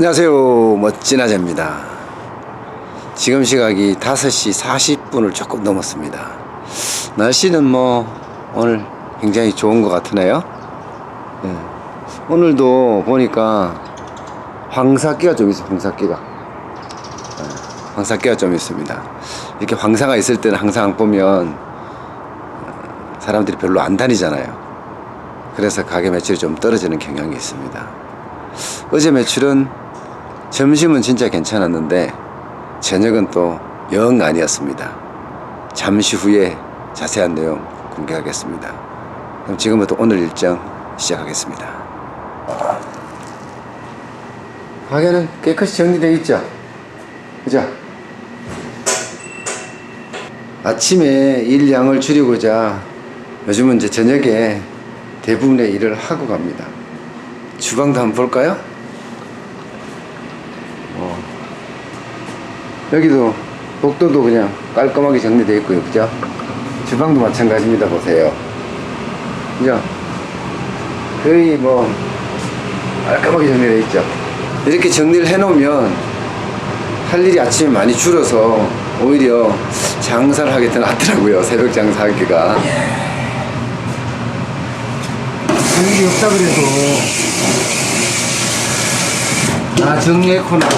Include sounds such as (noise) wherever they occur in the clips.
안녕하세요. 멋진 아재입니다. 지금 시각이 5시 40분을 조금 넘었습니다. 날씨는 뭐 오늘 굉장히 좋은 것 같으네요. 예. 오늘도 보니까 황사기가 좀 있어요 황사기가. 예, 황사기가 좀 있습니다. 이렇게 황사가 있을 때는 항상 보면 어, 사람들이 별로 안 다니잖아요. 그래서 가게 매출이 좀 떨어지는 경향이 있습니다. 어제 매출은 점심은 진짜 괜찮았는데 저녁은 또 영 아니었습니다. 잠시 후에 자세한 내용 공개하겠습니다. 그럼 지금부터 오늘 일정 시작하겠습니다. 가게는 깨끗이 정리되어 있죠? 그죠? 아침에 일량을 줄이고자 요즘은 이제 저녁에 대부분의 일을 하고 갑니다. 주방도 한번 볼까요? 여기도 복도도 그냥 깔끔하게 정리되어 있고요. 그죠? 주방도 마찬가지입니다. 보세요. 그죠? 거의 뭐 깔끔하게 정리되어 있죠. 이렇게 정리를 해 놓으면 할 일이 아침에 많이 줄어서 오히려 장사를 하게 더 낫더라고요. (laughs) 새벽 장사하기가. 일이 없다 그래도 나 정리해놓고 나,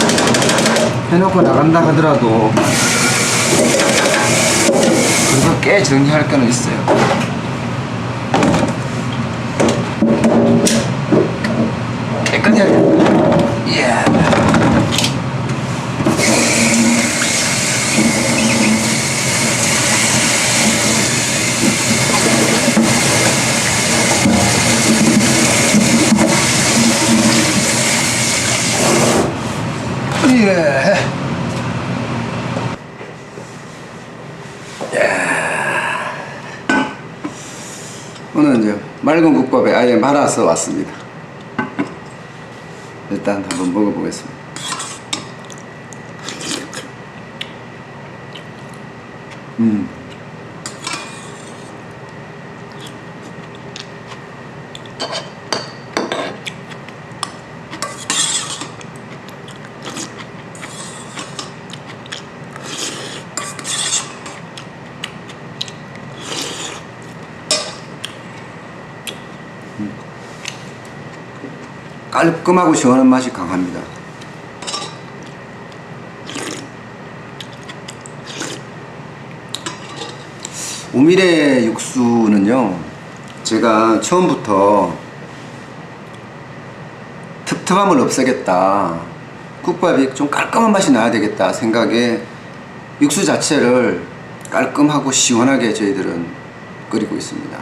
해놓고 나간다 하더라도 그래도 꽤 정리할 거는 있어요. 깨끗이 해야 돼. 예. 예. 오늘 이제 맑은 국밥에 아예 말아서 왔습니다. 일단 한번 먹어보겠습니다. 음. 깔끔하고 시원한 맛이 강합니다. 우미래 육수는요, 제가 처음부터 텁텁함을 없애겠다. 국밥이 좀 깔끔한 맛이 나야 되겠다 생각에 육수 자체를 깔끔하고 시원하게 저희들은 끓이고 있습니다.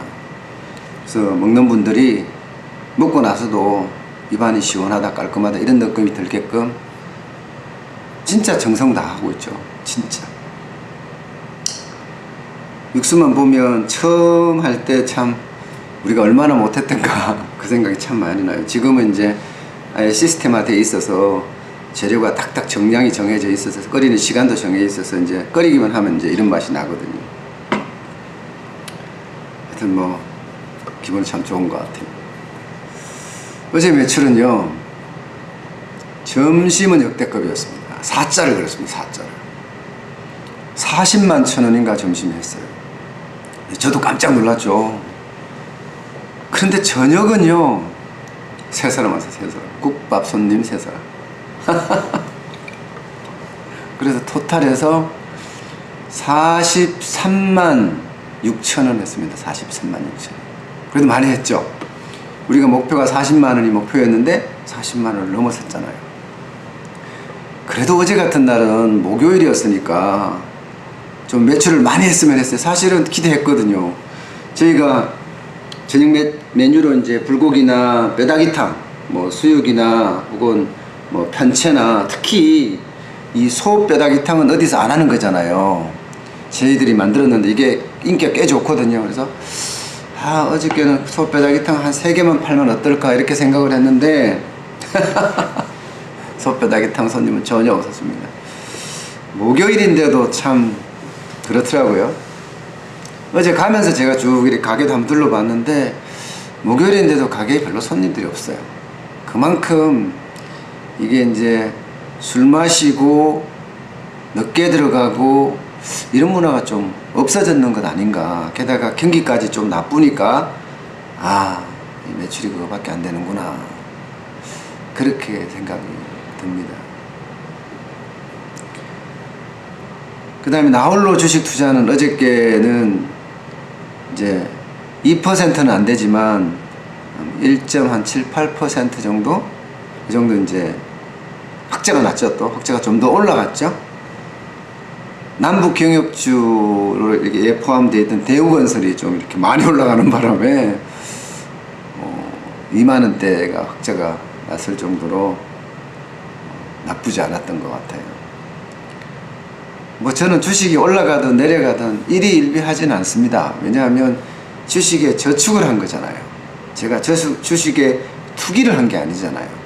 그래서 먹는 분들이 먹고 나서도 입안이 시원하다 깔끔하다 이런 느낌이 들게끔 진짜 정성 다 하고 있죠. 진짜. 육수만 보면 처음 할 때 참 우리가 얼마나 못했던가 (laughs) 그 생각이 참 많이 나요. 지금은 이제 아예 시스템화 돼 있어서 재료가 딱딱 정량이 정해져 있어서 끓이는 시간도 정해져 있어서 이제 끓이기만 하면 이제 이런 맛이 나거든요. 하여튼 뭐 기분이 참 좋은 것 같아요 어제 매출은요 점심은 역대급이었습니다. 4자를 그렸습니다 4자를. 40만 천 원인가 점심에 했어요. 저도 깜짝 놀랐죠. 그런데 저녁은요 세 사람 왔어요 세 사람 국밥 손님 세 사람. (laughs) 그래서 토탈해서 43만 6천 원 했습니다. 43만 6천 원. 그래도 많이 했죠 우리가 목표가 40만 원이 목표였는데 40만 원을 넘어섰잖아요. 그래도 어제 같은 날은 목요일이었으니까 좀 매출을 많이 했으면 했어요. 사실은 기대했거든요. 저희가 저녁 메, 메뉴로 이제 불고기나 뼈다귀탕, 뭐 수육이나 혹은 뭐 편채나 특히 이 소 뼈다귀탕은 어디서 안 하는 거잖아요. 저희들이 만들었는데 이게 인기가 꽤 좋거든요. 그래서 아 어저께는 소뼈다귀탕 한세 개만 팔면 어떨까 이렇게 생각을 했는데 (laughs) 소뼈다귀탕 손님은 전혀 없었습니다. 목요일인데도 참 그렇더라고요. 어제 가면서 제가 쭉 이렇게 가게도 한번 둘러봤는데 목요일인데도 가게에 별로 손님들이 없어요. 그만큼 이게 이제 술 마시고 늦게 들어가고 이런 문화가 좀 없어졌는 것 아닌가. 게다가 경기까지 좀 나쁘니까 아, 이 매출이 그거밖에 안 되는구나. 그렇게 생각이 듭니다. 그 다음에 나홀로 주식 투자는 어저께는 이제 2%는 안 되지만 1.78% 정도? 그 정도 이제 확자가 났죠 또 확자가 좀 더 올라갔죠 남북 경협주로 이렇게 포함되어 있던 대우건설이 좀 이렇게 많이 올라가는 바람에 어, 2만 원대가 확자가 났을 정도로 나쁘지 않았던 것 같아요. 뭐 저는 주식이 올라가든 내려가든 일희일비하지는 않습니다. 왜냐하면 주식에 저축을 한 거잖아요. 제가 저수, 주식에 투기를 한 게 아니잖아요.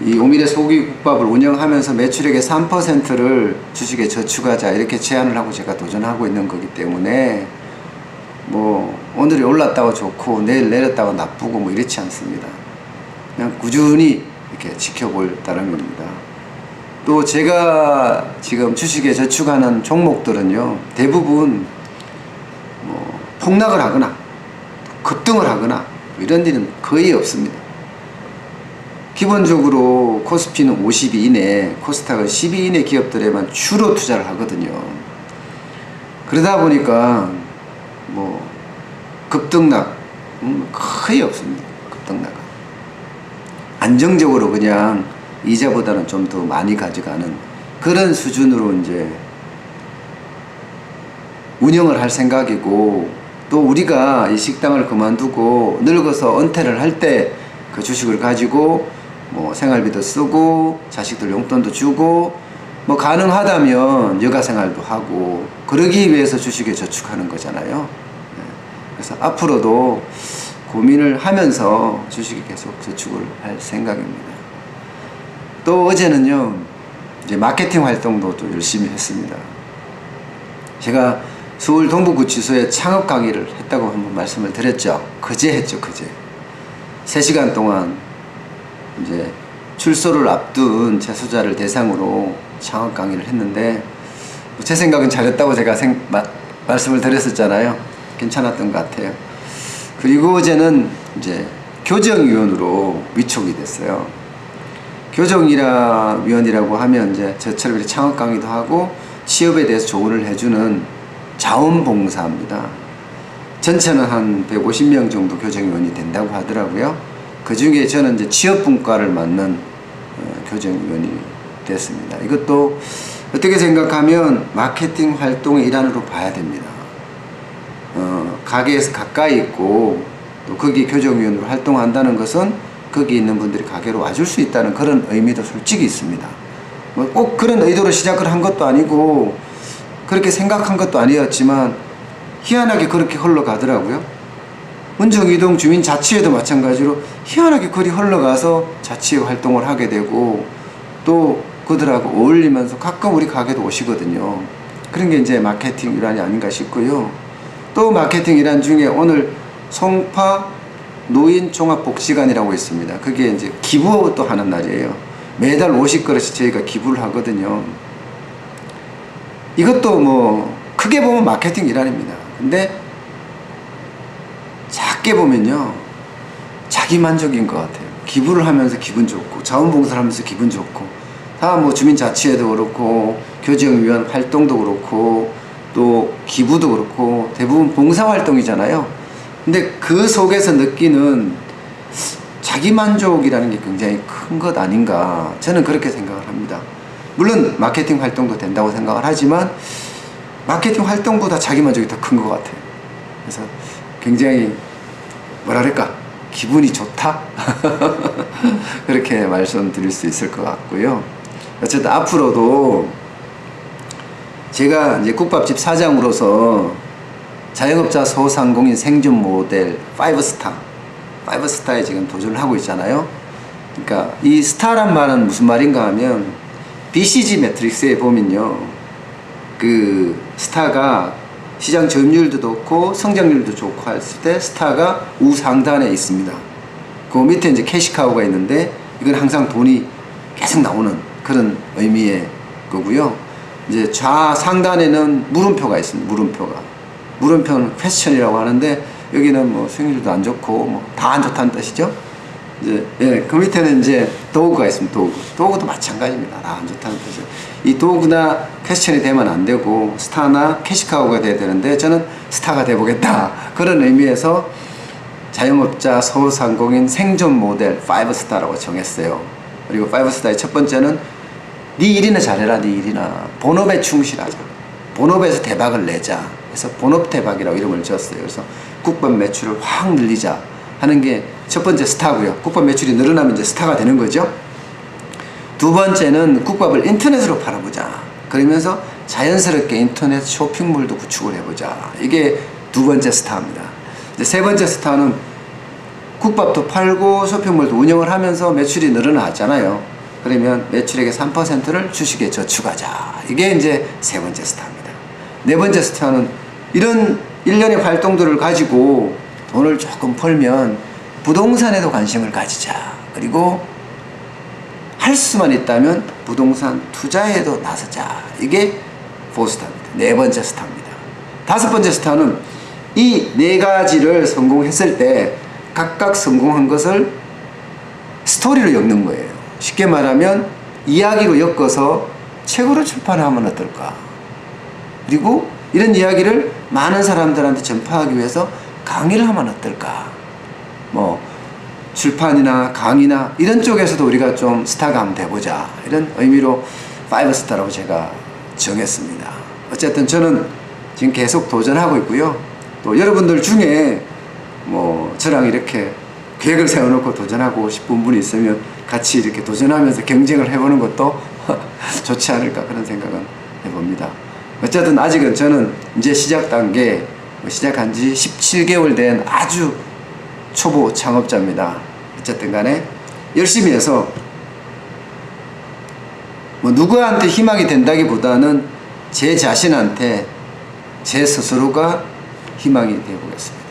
이 오미래 소고기 국밥을 운영하면서 매출액의 3%를 주식에 저축하자 이렇게 제안을 하고 제가 도전하고 있는 거기 때문에 뭐 오늘이 올랐다고 좋고 내일 내렸다고 나쁘고 뭐 이렇지 않습니다. 그냥 꾸준히 이렇게 지켜볼 따름입니다. 또 제가 지금 주식에 저축하는 종목들은요 대부분 뭐 폭락을 하거나 급등을 하거나 뭐 이런 일은 거의 없습니다. 기본적으로 코스피는 50위 이내, 코스닥은 10위 이내 기업들에만 주로 투자를 하거든요. 그러다 보니까 뭐 급등락 음, 거의 없습니다. 급등락은 안정적으로 그냥 이자보다는 좀 더 많이 가져가는 그런 수준으로 이제 운영을 할 생각이고 또 우리가 이 식당을 그만두고 늙어서 은퇴를 할 때 그 주식을 가지고 뭐 생활비도 쓰고 자식들 용돈도 주고 뭐 가능하다면 여가 생활도 하고 그러기 위해서 주식에 저축하는 거잖아요. 네. 그래서 앞으로도 고민을 하면서 주식에 계속 저축을 할 생각입니다. 또 어제는요 이제 마케팅 활동도 좀 열심히 했습니다. 제가 서울 동부구치소에 창업 강의를 했다고 한번 말씀을 드렸죠. 그제 했죠, 그제. 3시간 동안 이제 출소를 앞둔 재소자를 대상으로 창업 강의를 했는데 뭐제 생각은 잘했다고 제가 생, 마, 말씀을 드렸었잖아요. 괜찮았던 것 같아요. 그리고 어제는 이제 교정위원으로 위촉이 됐어요. 교정이라 위원이라고 하면 이제 저처럼 이렇게 창업 강의도 하고 취업에 대해서 조언을 해주는 자원봉사입니다. 전체는 한 150명 정도 교정위원이 된다고 하더라고요. 그 중에 저는 이제 취업분과를 맡는 어, 교정위원이 됐습니다. 이것도 어떻게 생각하면 마케팅 활동의 일환으로 봐야 됩니다. 어, 가게에서 가까이 있고 또 거기 교정위원으로 활동한다는 것은 거기 있는 분들이 가게로 와줄 수 있다는 그런 의미도 솔직히 있습니다. 뭐 꼭 그런 의도로 시작을 한 것도 아니고 그렇게 생각한 것도 아니었지만 희한하게 그렇게 흘러가더라고요. 운정이동 주민 자치회도 마찬가지로 희한하게 그리 흘러가서 자치회 활동을 하게 되고 또 그들하고 어울리면서 가끔 우리 가게도 오시거든요. 그런 게 이제 마케팅 일환이 아닌가 싶고요. 또 마케팅 일환 중에 오늘 송파 노인 종합복지관이라고 있습니다. 그게 이제 기부도 하는 날이에요. 매달 50그릇씩 저희가 기부를 하거든요. 이것도 뭐 크게 보면 마케팅 일환입니다. 근데 작게 보면요. 자기 만족인 것 같아요. 기부를 하면서 기분 좋고 자원봉사를 하면서 기분 좋고 다 뭐 주민자치회도 그렇고 교정위원 활동도 그렇고 또 기부도 그렇고 대부분 봉사활동이잖아요. 근데 그 속에서 느끼는 자기 만족이라는 게 굉장히 큰 것 아닌가 저는 그렇게 생각을 합니다. 물론 마케팅 활동도 된다고 생각을 하지만 마케팅 활동보다 자기 만족이 더 큰 것 같아요. 그래서 굉장히 뭐랄까 기분이 좋다 (laughs) 그렇게 말씀드릴 수 있을 것 같고요. 어쨌든 앞으로도 제가 이제 국밥집 사장으로서 자영업자 소상공인 생존 모델 5스타 5스타에 지금 도전을 하고 있잖아요. 그러니까 이 스타란 말은 무슨 말인가 하면 BCG 매트릭스에 보면요. 그 스타가 시장 점유율도 좋고 성장률도 좋고 했을 때 스타가 우상단에 있습니다. 그 밑에 이제 캐시카우가 있는데 이건 항상 돈이 계속 나오는 그런 의미의 거고요. 이제 좌상단에는 물음표가 있습니다. 물음표가. 물음표는 퀘스천이라고 하는데 여기는 뭐 수익률도 안 좋고 뭐 다 안 좋다는 뜻이죠. 이제 예, 그 밑에는 이제 도구가 있습니다. 도구. 도구도 마찬가지입니다. 다안 좋다는 뜻이죠. 이 도구나 퀘스천이 되면 안 되고 스타나 캐시카우가 돼야 되는데 저는 스타가 돼 보겠다. 그런 의미에서 자영업자 서울상공인 생존 모델 5스타라고 정했어요. 그리고 5스타의 첫 번째는 네 일이나 잘해라 네 일이나 본업에 충실하자. 본업에서 대박을 내자. 그래서 본업 대박이라고 이름을 지었어요. 그래서 국밥 매출을 확 늘리자 하는 게 첫 번째 스타고요. 국밥 매출이 늘어나면 이제 스타가 되는 거죠. 두 번째는 국밥을 인터넷으로 팔아보자. 그러면서 자연스럽게 인터넷 쇼핑몰도 구축을 해보자. 이게 두 번째 스타입니다. 세 번째 스타는 국밥도 팔고 쇼핑몰도 운영을 하면서 매출이 늘어났잖아요. 그러면 매출액의 3%를 주식에 저축하자. 이게 이제 세 번째 스타입니다. 네 번째 스타는 이런 일련의 활동들을 가지고 돈을 조금 벌면 부동산에도 관심을 가지자. 그리고 할 수만 있다면 부동산 투자에도 나서자. 이게 포스타입니다. 네 번째 스타입니다. 다섯 번째 스타는 이 네 가지를 성공했을 때 각각 성공한 것을 스토리로 엮는 거예요. 쉽게 말하면 이야기로 엮어서 책으로 출판하면 어떨까? 그리고 이런 이야기를 많은 사람들한테 전파하기 위해서 강의를 하면 어떨까? 뭐 출판이나 강의나 이런 쪽에서도 우리가 좀 스타감 돼보자 이런 의미로 파이브 스타라고 제가 정했습니다. 어쨌든 저는 지금 계속 도전하고 있고요. 또 여러분들 중에 뭐 저랑 이렇게 계획을 세워놓고 도전하고 싶은 분이 있으면 같이 이렇게 도전하면서 경쟁을 해보는 것도 (laughs) 좋지 않을까 그런 생각은 해봅니다. 어쨌든 아직은 저는 이제 시작 단계 뭐 시작한 지 17개월 된 아주 초보 창업자입니다. 어쨌든 간에 열심히 해서 뭐 누구한테 희망이 된다기보다는 제 자신한테 제 스스로가 희망이 되어 보겠습니다.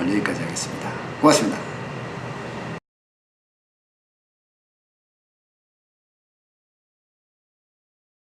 오늘 여기까지 하겠습니다. 고맙습니다.